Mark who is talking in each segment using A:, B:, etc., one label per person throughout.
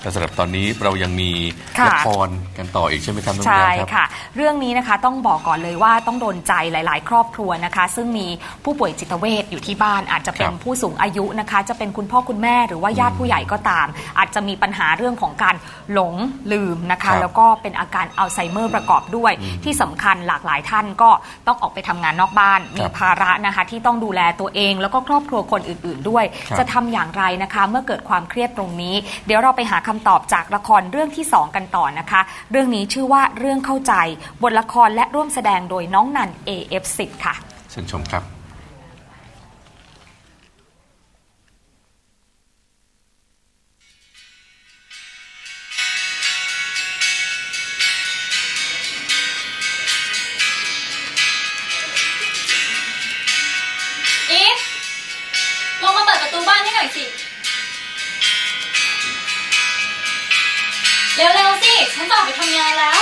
A: แต่สำหรับตอนนี้เรายังมี
B: ค่ะ
A: ละครกันต่ออีกใช่ไหมครับน้อง
B: ใช่
A: ดาครับ
B: ค่ะ เรื่องนี้นะคะต้องบอกก่อนเลยว่าต้องโดนใจหลาย ๆ ครอบครัวนะคะ ซึ่งมีผู้ป่วยจิตเวชอยู่ที่บ้านอาจจะเป็น
A: ครับ
B: ผู้สูงอายุนะคะ จะเป็นคุณพ่อคุณแม่หรือว่าญาติผู้ใหญ่ก็ตาม อาจจะมีปัญหาเรื่องของการหลงลืมนะ
A: ครั
B: คะ
A: บ
B: แล้วก็เป็นอาการอัลไซเมอร์ประกอบด้วย ที่สำคัญหลากหลายท่านก็ต้องออกไปทำงานนอกบ้าน มีภาระนะคะ ที่ต้องดูแลตัวเอง แล้วก็ครอบครัวคนอื่น ๆ ด้วย
A: ครับ
B: จะทำอย่างไรนะคะ เมื่อเกิดความเครียดตรงนี้ เดี๋ยวเราไปหาคำคำตอบจากละครเรื่องที่ 2 กันต่อนะคะ เรื่องนี้ชื่อว่าเรื่องเข้าใจ บทละครและร่วมแสดงโดยน้องนัน AF10 ค่ะ
A: เชิญชมครับ
C: เร็วๆสิ ฉันจะออกไปทำงานแล้ว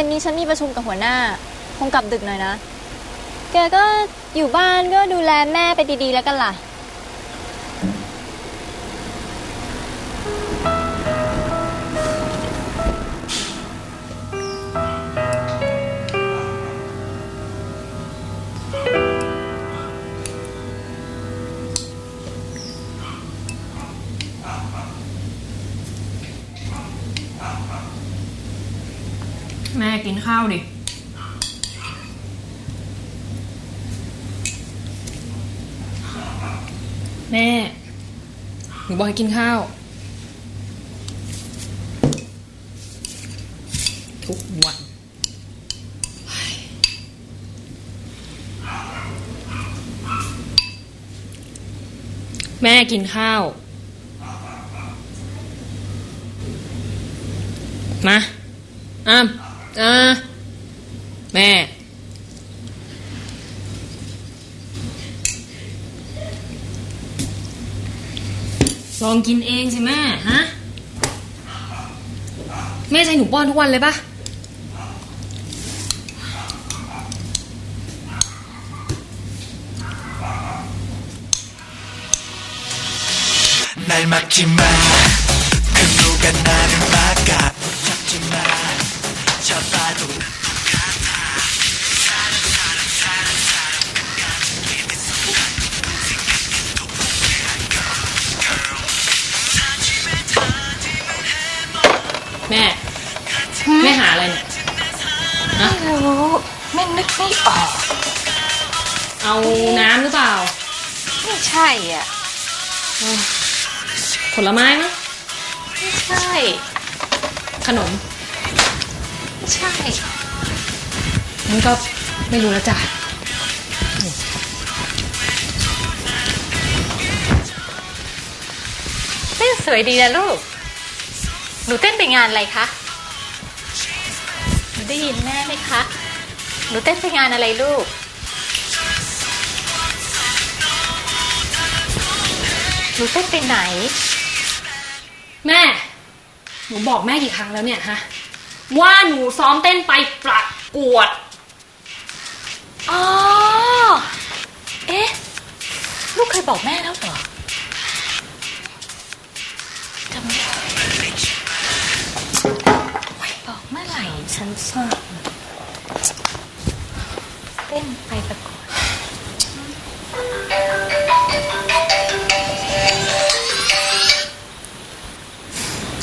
D: ย็นนี้ฉันมีประชุมกับหัวหน้า คงกลับดึกหน่อยนะ แกก็อยู่บ้านก็ดูแลแม่ไปดีๆแล้วกันล่ะ
E: แม่กินข้าวดิ แม่ หนูบอกให้กินข้าว ทุกวัน แม่กินข้าว มาอ้าม อ่าแม่ ลองกินเองสิแม่ ฮะ แม่ใช้หนูป้อนทุกวันเลยปะ
F: 날 막지 마. 그 누가 나
E: เอาน้ำหรือเปล่า
B: ไม่ใช่อะ
E: ผลไม้มั้ย
B: ไม่ใช่
E: ขนม
B: ไม่ใช่
E: งั้นก็ไม่รู้แล้วจ้ะ
C: เต้นสวยดีนะลูก หนูเต้นไปงานอะไรคะ หนูได้ยินแม่ไหมคะ หนูเต้นไปงานอะไรลูก หนูเต้นไปไหน
E: แม่ หนูบอกแม่กี่ครั้งแล้วเนี่ยฮะ ว่าหนูซ้อมเต้นไปประกวด
C: อ๋อ เอ๊ะ ลูกเคยบอกแม่แล้วเหรอจำไม่ได้บอกเมื่อไหร่ฉันทราบเต้นไปประกวด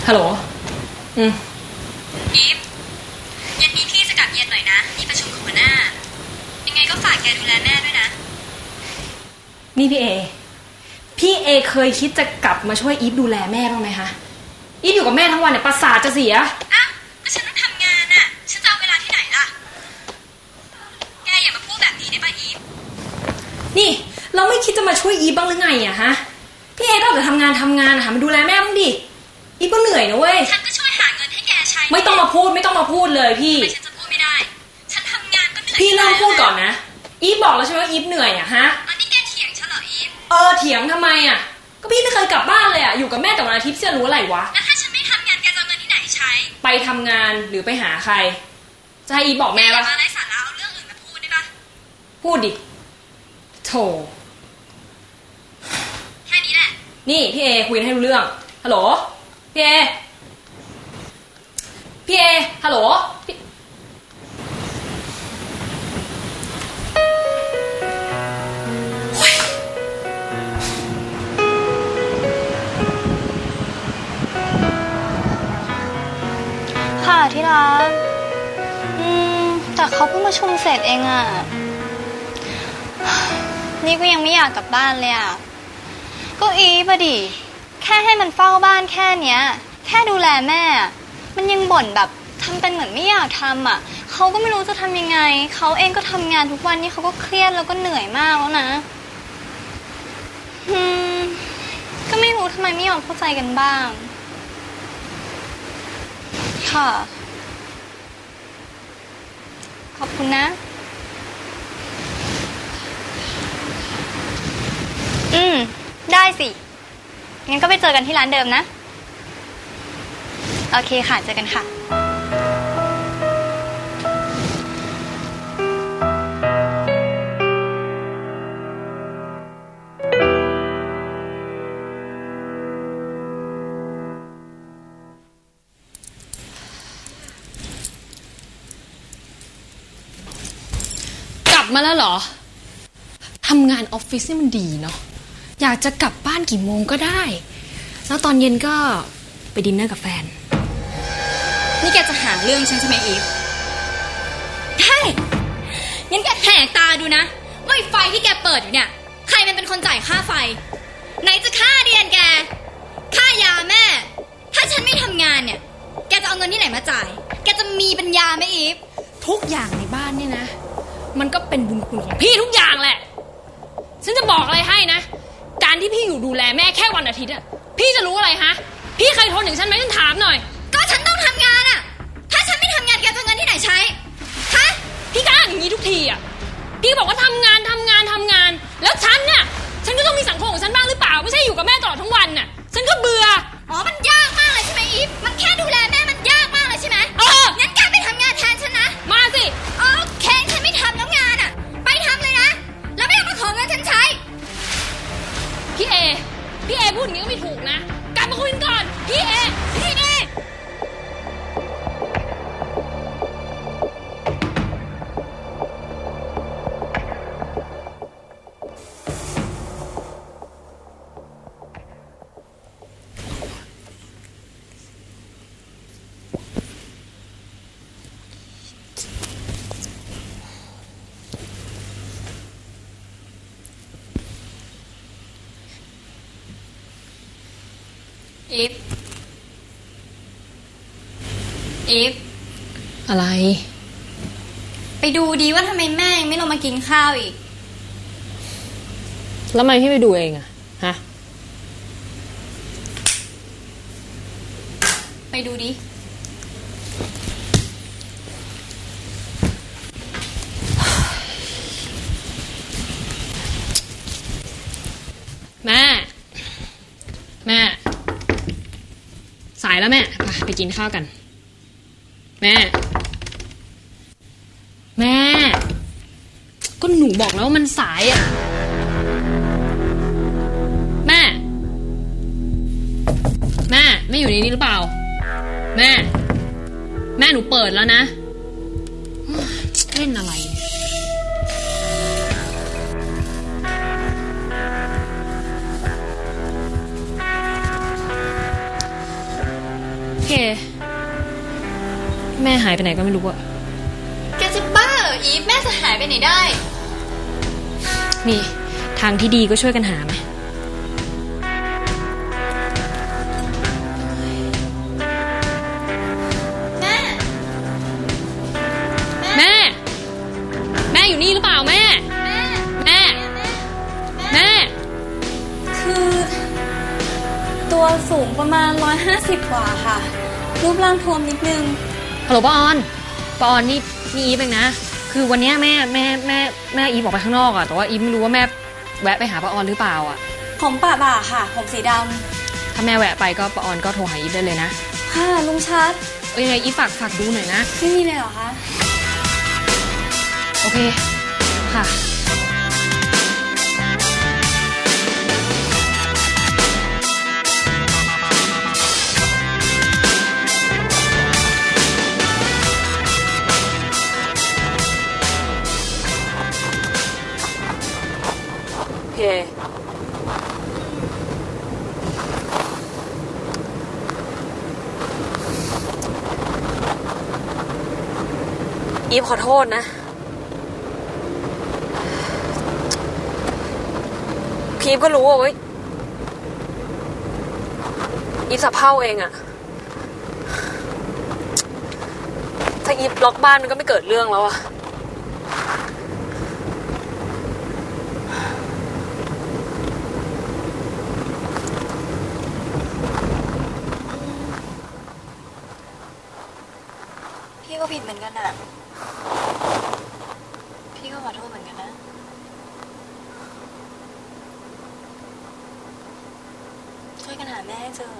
E: ฮัลโหล อืม
G: อีฟเย็นนี้พี่จะกลับเย็นหน่อยนะ มีประชุมกับหัวหน้า ยังไงก็ฝากแกดูแลแม่ด้วยนะ
E: นี่พี่เอ พี่เอเคยคิดจะกลับมาช่วยอีฟดูแลแม่บ้างไหมคะ อีฟอยู่กับแม่ทั้งวันเนี่ยประสาทจะเสีย
G: อ้าวแต่ฉันต้องทำงานอะฉันจะเอาเวลาที่ไหนล่ะ แกอย่ามาพูดแบบนี้ได้ป่ะอีฟ
E: นี่ เราไม่คิดจะมาช่วยอีฟบ้างหรือไงอะฮะ พี่เอก็ออกจากทำงานทำงานอะหามาดูแลแม่บ้างดิ อีฟก็เหนื่อยนะเว้ย
G: ฉันก็ช่วยหาเงินให้แกใช้
E: ไม่ต้องมาพูดไม่ต้องมาพูดเลยพี่
G: ทำไมฉันจะพูดไม่ได้ ฉันทำงานก็เหนื่อย
E: พี่เริ่มพูดก่อนนะ อีฟบอกแล้วใช่ไหมว่าอีฟเหนื่อยอะฮะ
G: อันนี้แกเถียงฉันเหรออีฟ
E: เออเถียงทำไมอะก็พี่ไม่เคยกลับบ้านเลยอะอยู่กับแม่แต่วันอาทิตย์จะรู้อะไรวะ
G: แล้วถ้าฉันไม่ทำงานแกจะเอาเงินที่ไหนใช้
E: ไปทำงานหรือไปหาใคร จะให้อีฟบอกแม่
G: อย่า
E: ปะ
G: มาไร้สาระเอาเรื่องอื่นมาพูดได้ปะ
E: พูดดิโถ
G: แค่นี้แหละ
E: นี่พี่เอคุยกันให้รู้เรื่อง ฮัลโหล พี่เอ พี่เอ ฮัลโหลพี่
D: ค่ะที่รักอืมแต่เขาเพิ่งประชุมเสร็จเองอะนี่ก็ยังไม่อยากกลับบ้านเลยอะก็อีฟอะดิ ค่ให้มันเฝ้าบ้านแค่เนี้ย แค่ดูแลแม่อะมันยังบ่นแบบทำเป็นเหมือนไม่อยากทำอะเขาก็ไม่รู้จะทำยังไง เขาเองก็ทำงานทุกวันนี่เขาก็เครียดแล้วก็เหนื่อยมากแล้วนะอืมก็ไม่รู้ทำไมไม่ยอมเข้าใจกันบ้าง ค่ะ ขอบคุณนะ อืม ได้สิ งั้นก็ไปเจอกันที่ร้านเดิมนะ โอเคค่ะ เจอกันค่ะ
E: กลับมาแล้วเหรอ ทำงานออฟฟิศนี่มันดีเนาะ อยากจะกลับบ้านกี่โมงก็ได้ แล้วตอนเย็นก็ไปดินเนอร์กับแฟน
G: นี่แกจะหาเรื่องฉันใช่ไหมอีฟได้งั้นแกแหกตาดูนะ ว่าไอ้ไฟที่แกเปิดอยู่เนี่ย ใครมันเป็นคนจ่ายค่าไฟ ไหนจะค่าเรียนแก ค่ายาแม่ ถ้าฉันไม่ทำงานเนี่ย แกจะเอาเงินที่ไหนมาจ่าย แกจะมีปัญญาไหมอีฟ
E: ทุกอย่างในบ้านเนี่ยนะ มันก็เป็นบุญคุณของพี่ทุกอย่างแหละ ฉันจะบอกอะไรให้นะ การที่พี่อยู่ดูแลแม่แค่วันอาทิตย์อะพี่จะรู้อะไรฮะ พี่เคยทนอย่างฉันไหมฉันถามหน่อย
G: ก็ฉันต้องทำงานอะถ้าฉันไม่ทำงานแกจะเอาเงินที่ไหนใช้ ฮะ
E: พี่ก็อ้างอย่างนี้ทุกทีอะพี่บอกว่าทำงานทำงานทำงาน แล้วฉันน่ะฉันก็ต้องมีสังคมของฉันบ้างหรือเปล่า ไม่ใช่อยู่กับแม่ตลอดทั้งวันน่ะ ฉันก็เบื่อ
G: อ๋อ มันยากมากเลยใช่ไหมอีฟ มันแค่ดูแลแม่
E: อี
D: ฟอีฟ
E: อะไร
D: ไปดูดีว่าทำไมแม่ยังไม่ลงมากินข้าวอีก
E: แล้วทำไมพี่ไปดูเองอะฮะ
D: ไปดูดิ
E: แม่ แม่ สายแล้วแม่ไปไปกินข้าวกัน แม่ แม่ ก็หนูบอกแล้วว่ามันสายอะ แม่ แม่ไม่อยู่ในนี้หรือเปล่า แม่ แม่หนูเปิดแล้วนะ เล่นอะไรเนี่ย หายไปไหนก็ไม่รู้อะ
D: แกจะบ้าเหรออีฟแม่จะหายไปไหนได้
E: นี่ ทางที่ดีก็ช่วยกันหาไหม
G: แม่
E: แม่ แม่อยู่นี่หรือเปล่าแม่ แม่ แม่
G: คือ ตัวสูงประมาณ 150 กว่าค่ะ รูปร่างทวมนิดนึง
E: ฮัลโหลป้าออนป้าออนนี่นี่อีฟเองนะ คือวันเนี้ยแม่แม่แม่แม่อีฟออกไปข้างนอกอะแต่ว่าอีฟไม่รู้ว่าแม่แวะไปหาป้าออนหรือเปล่าอะ
G: ผมปะบ่าค่ะ ผมสีด
E: ถ้าแม่แวะไปก็ป้าออนก็โทรหาอีฟได้เลยนะำ
G: ค่ะลุงชัด
E: เอ้ยยังไงอีฟฝากฝากดูหน่อยนะ
G: ไม่มีเลยเหรอคะ
E: โอเค ค่ะ
H: โทษนะ พีฟก็รู้ว่าเว้ยอีสะเพร่าเองอะถ้าอีฟล็อกบ้านมันก็ไม่เกิดเรื่องแล้วอะ
G: พี่ก็ผิดเหมือนกันอะพี่ก็ขอโทษเหมือนกันนะ ช่ วยกันหาแม่ให้เจอ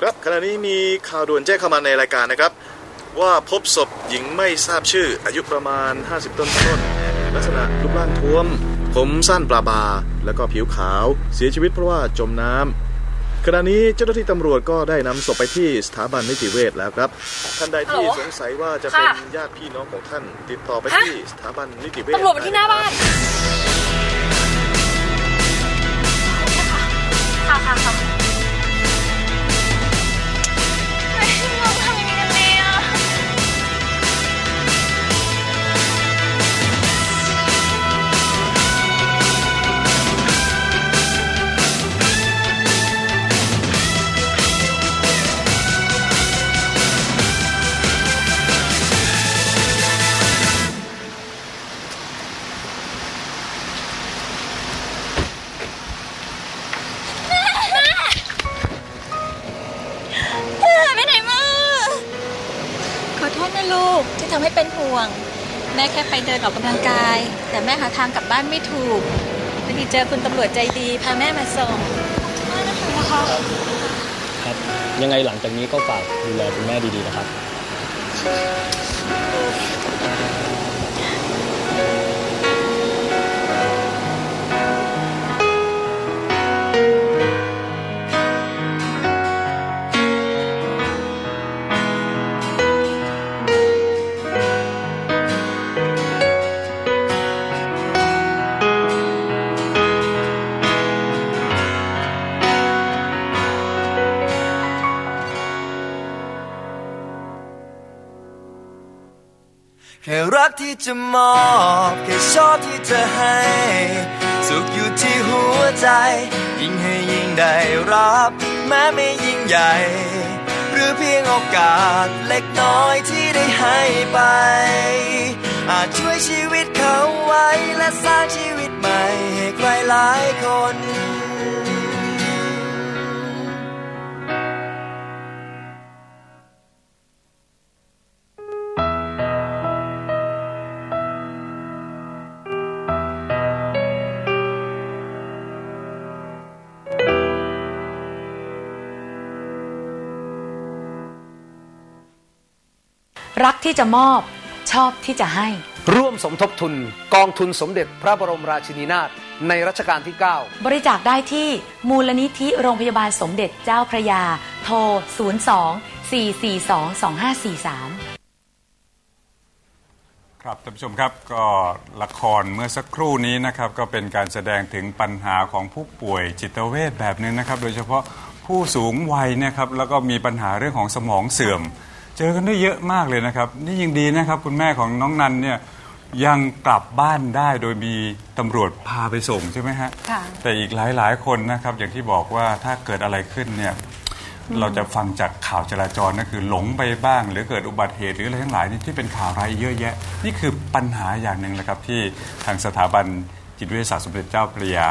I: ครับขณะนี้มีข่าวด่วนแจ้งเข้ามาในรายการนะครับ ว่าพบศพหญิงไม่ทราบชื่อ อายุประมาณ 50 ต้นต้นลักษณะรูปร่างท้วม ผมสั้นปลาบา แล้วก็ผิวขาว เสียชีวิตเพราะว่าจมน้ำ ขณะนี้เจ้าหน้าที่ตำรวจก็ได้นำศพไปที่สถาบันนิติเวชแล้วครับ ท่านใดที่
E: ฮัลโหล
I: สงสัยว่าจะเป็น
E: ค่ะ
I: ญาติพี่น้องของท่าน ติดต่อไป
E: ฮะ
I: ที่สถาบันนิติเวช
E: ตำรวจมาที่หน้าบ้าน
G: ค่ะค่ะค่ะ ทา
C: งกลับบ้านไม่ถูกพอดีเจอคุณตำรวจใจดี พาแม่มาส่งนะ
J: คะครับยังไงหลังจากนี้ก็ฝากดูแลคุณแม่ดีๆนะครับ
F: แค่รักที่จะมอบแค่ชอบที่จะให้ สุขอยู่ที่หัวใจ ยิ่งให้ยิ่งได้รับ แม้ไม่ยิ่งใหญ่ หรือเพียงโอกาสเล็กน้อยที่ได้ให้ไป อาจช่วยชีวิตเขาไว้และสร้างชีวิตใหม่ให้ใครหลายคน
K: ที่จะมอบชอบที่จะให้
L: ร่วมสมทบทุนกองทุนสมเด็จพระบรมราชินีนาถในรัชกาลที่ 9
K: บริจาคได้ที่มูลนิธิโรงพยาบาลสมเด็จเจ้าพระยา โทร 02 442 2543
M: ครับท่านผู้ชมครับก็ละครเมื่อสักครู่นี้นะครับก็เป็นการแสดงถึงปัญหาของผู้ป่วยจิตเวชแบบนึงนะครับ โดยเฉพาะผู้สูงวัยเนะครับแล้วก็มีปัญหาเรื่องของสมองเสื่อม เจอกันได้เยอะมากเลยนะครับ นี่ยังดีนะครับ คุณแม่ของน้องนันเนี่ยยังกลับบ้านได้โดยมีตำรวจพาไปส่งใช่ไหมฮะ
N: ค่ะ
M: แต่อีกหลายๆคนนะครับ อย่างที่บอกว่าถ้าเกิดอะไรขึ้นเนี่ยเราจะฟังจากข่าวจราจรนั่นคือหลงไปบ้าง หรือเกิดอุบัติเหตุหรืออะไรทั้งหลายนี่ที่เป็นข่าวร้ายเยอะแยะ นี่คือปัญหาอย่างหนึ่งแหละครับที่ทางสถาบันจิตวิทยาศาสตร์สมเด็จเจ้าพระยา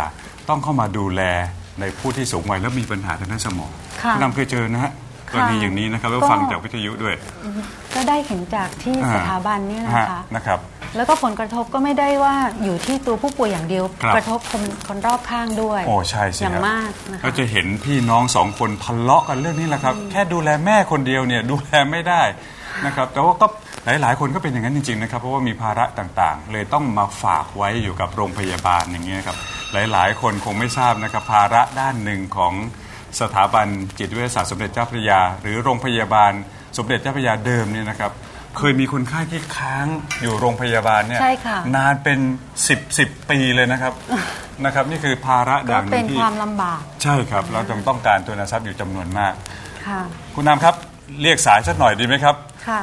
M: ต้องเข้ามาดูแลในผู้ที่สูงวัยแล้วมีปัญหาทางด้านสมอง
N: ค่ะ
M: ณนำเคยเจอนะฮะ ก
N: ค่ะ
M: รณีอย่างนี้นะครับแล้ว
N: ก็
M: ฟังจากวิทยุด้วย
N: ก็ได้เห็นจากที่
M: อ่า
N: สถาบันเนี่ยนะ
M: ฮะ
N: คะ
M: นะครับ
N: แล้วก็ผลกระทบก็ไม่ได้ว่าอยู่ที่ตัวผู้ป่วยอย่างเดียว
M: ครับ
N: กระทบคนคนรอบข้างด้วย
M: โอ้ใช่สิ
N: อย่าง
M: ครับ
N: มากนะคะ
M: ก็จะเห็นพี่น้องสองคนทะเลาะกันเรื่องนี้แหละครับ แค่ดูแลแม่คนเดียวเนี่ยดูแลไม่ได้นะครับ แต่ว่าก็หลายๆ คนก็เป็นอย่างนั้นจริงๆนะครับ เพราะว่ามีภาระต่างๆ เลยต้องมาฝากไว้อยู่กับโรงพยาบาลอย่างเงี้ยครับ หลายๆ คนคงไม่ทราบนะครับภาระด้านหนึ่งของ สถาบันจิตวิทยาศาสตร์สมเด็จเจ้าพระยา หรือโรงพยาบาลสมเด็จเจ้าพระยาเดิมเนี่ยนะครับเคยมีคนไข้ที่ค้างอยู่โรงพยาบาลเนี่ย
N: ใช่ค่ะ
M: นานเป็น 10 10 ปีเลยนะครับนะครับนี่คือภาระอ
N: ก็
M: ย่างห
N: เป็
M: นึ่
N: น
M: งที่
N: ความลำบาก
M: ใช่ครับเราจึงต้องการทุนทรัพย์อยู่จำนวนมาก
N: ค่ะ
M: คุณนำครับเรียกสายสักหน่อยดีไหมครับ
N: ค่ะ